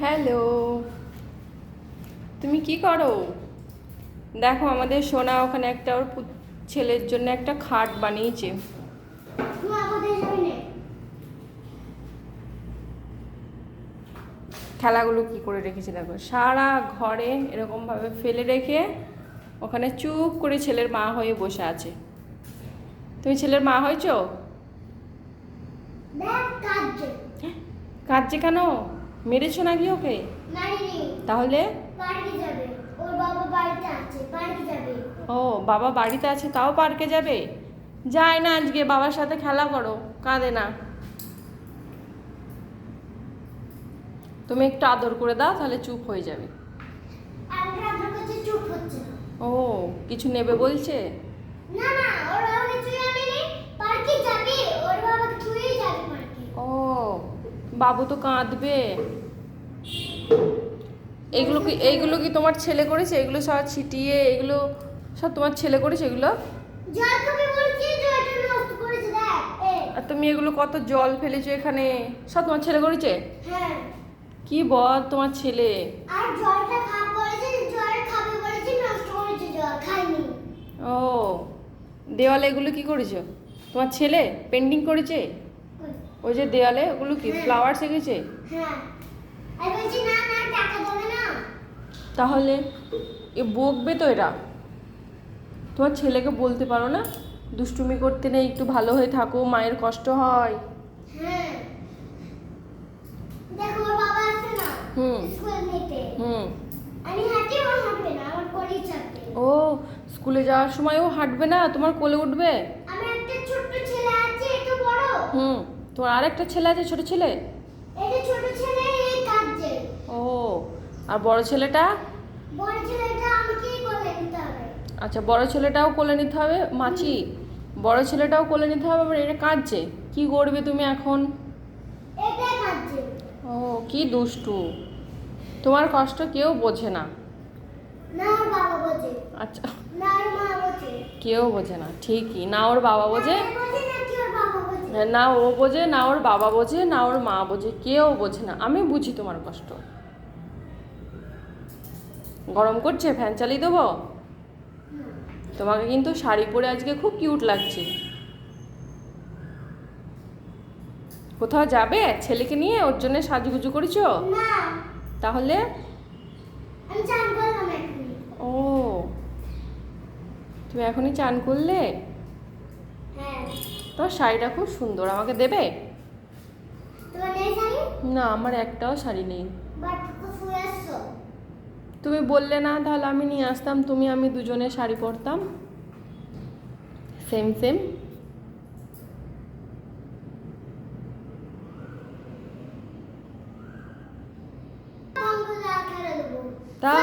Hello. তুমি কি করো? দেখো আমাদের সোনা ওখানে একটা ওর ছেলের জন্য একটা খাট বানিয়েছে? খেলাগুলো কি করে রেখেছে দেখো। সারা ঘরে এরকমভাবে ফেলে রেখে ওখানে চুপ করে ছেলের মা হয়ে বসে আছে। তুমি ছেলের মা হয়েছো। কাঁদছে কেন? মেরেছো নাকি ওকে তাহলে। ও বাবা বাড়িতে আছে তাও পার্কে যাবে যায় না আজকে বাবার সাথে খেলা করো কাঁদে না তুমি একটু আদর করে দাও তাহলে চুপ হয়ে যাবে। ও কিছু নেবে বলছে না, না, ওর কিছুই আনেনি। পার্কে যাবে। ওর বাবা ছুঁয়েই যাবে পার্কে। ও বাবু তো কাঁদবে। এইগুলো কি এইগুলো কি তোমার ছেলে করেছে? এগুলো সব ছিটিয়ে এগুলো সব তোমার ছেলে করেছে এগুলো। আর তুমি এগুলো কত জল ফেলেছো এখানে? সব তোমার ছেলে করেছে? হ্যাঁ। কি বল তোমার ছেলে। ও দেওয়ালে এগুলো কি করেছ? তোমার ছেলে পেন্টিং করেছে? ওই যে দেওয়ালে ওগুলো কি হ্যাঁ। ফ্লাওয়ার এঁকেছে? হ্যাঁ। তাহলে এ বকবে তো এরা। তোমার ছেলেকে বলতে পারো না? দুষ্টুমি করতে নেই একটু ভালো হয়ে থাকো মায়ের কষ্ট হয়। হ্যাঁ। হুম। হুম। ও ও স্কুলে যাওয়ার সময়ও হাঁটবে না? তোমার কোলে উঠবে? আমার একটা ছোট্ট ছেলে আছে বড়। হুম। তোমার আরেকটা ছেলে আছে ছোট ছেলে? এটা ছোট ছেলে এই কাঁদছে। ও আর বড় ছেলেটা? বড় ছেলেটা আমাকেই কোলে নিতে হবে। আচ্ছা বড় ছেলেটাও কোলে নিতে হবে? মাছি বড় ছেলেটাও কোলে নিতে হবে আবার এটা কাঁদছে? কি করবে তুমি এখন? কাঁদছে। ও কি দুষ্টু। তোমার কষ্ট কেউ বোঝে না। না বাবা বোঝে। আচ্ছা। না মা বোঝে। কেউ বোঝে না ঠিকই। না ওর বাবা বোঝে? না হ্যাঁ, না ও বোঝে না ওর বাবা বোঝে না ওর মা বোঝে কেউ বোঝে না। আমি বুঝি তোমার কষ্ট। গরম করছে ফ্যান চালিয়ে দেবো? তোমাকে কিন্তু শাড়ি পরে আজকে খুব কিউট লাগছে। কোথাও যাবে? ছেলেকে নিয়ে ওর জন্য সাজুগুজু করেছ? তাহলে? ও। তুমি এখনই চান করলে? হ্যাঁ। তোমার শাড়িটা খুব সুন্দর আমাকে দেবে? না আমার একটাও শাড়ি নেই। তুমি বললে না তাহলে আমি নিয়ে আসতাম তুমি আমি দুজনে শাড়ি পরতাম। সেম সেম তা?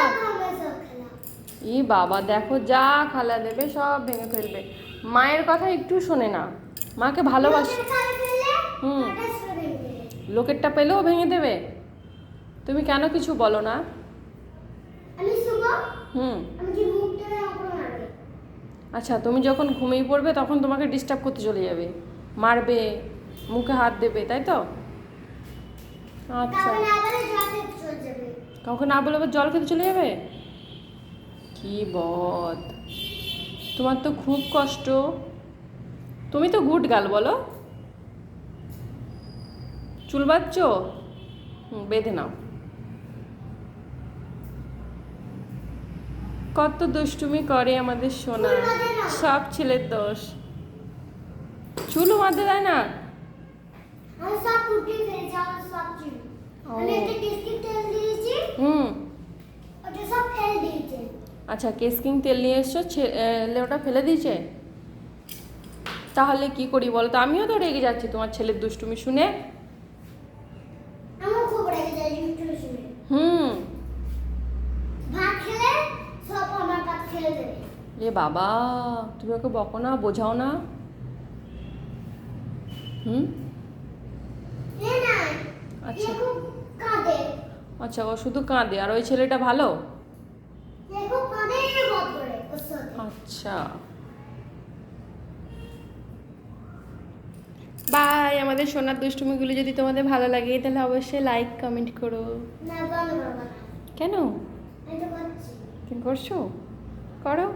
ই বাবা দেখো যা খালা দেবে সব ভেঙে ফেলবে। মায়ের কথা একটু শোনে না। মাকে ভালোবাসে। হুম। লোকেরটা পেলেও ভেঙে দেবে। তুমি কেন কিছু বলো না? হুম। আচ্ছা তুমি যখন ঘুমিয়ে পড়বে তখন তোমাকে ডিস্টার্ব করতে চলে যাবে। মারবে মুখে হাত দেবে তাই তো? আচ্ছা। কাউকে না বলে জল খেতে চলে যাবে? কি বদ। তোমার তো খুব কষ্ট। তুমি তো গুড গাল বলো। চুল বাচ্চ বেঁধে নাও। কত দুষ্টুমি করে আমাদের সোনা। সব ছেলের দোষ। চুলও বাঁধতে দেয় না। ওটা আচ্ছা কেসকিং তেল নিয়ে এসছো ছে- এ, লেওটা ফেলে দিয়েছে? তাহলে কি করি বলো তো আমিও তো রেগে যাচ্ছি তোমার ছেলের দুষ্টুমি শুনে। হুম। এ বাবা তুমি ওকে বকো না বোঝাও না। হুম? আচ্ছা। আচ্ছা ও শুধু কাঁদে আর ওই ছেলেটা ভালো? আচ্ছা। বাই আমাদের সোনার দুষ্টুমিগুলো যদি তোমাদের ভালো লাগে তাহলে অবশ্যই লাইক কমেন্ট করো। কেন? করছ? করো।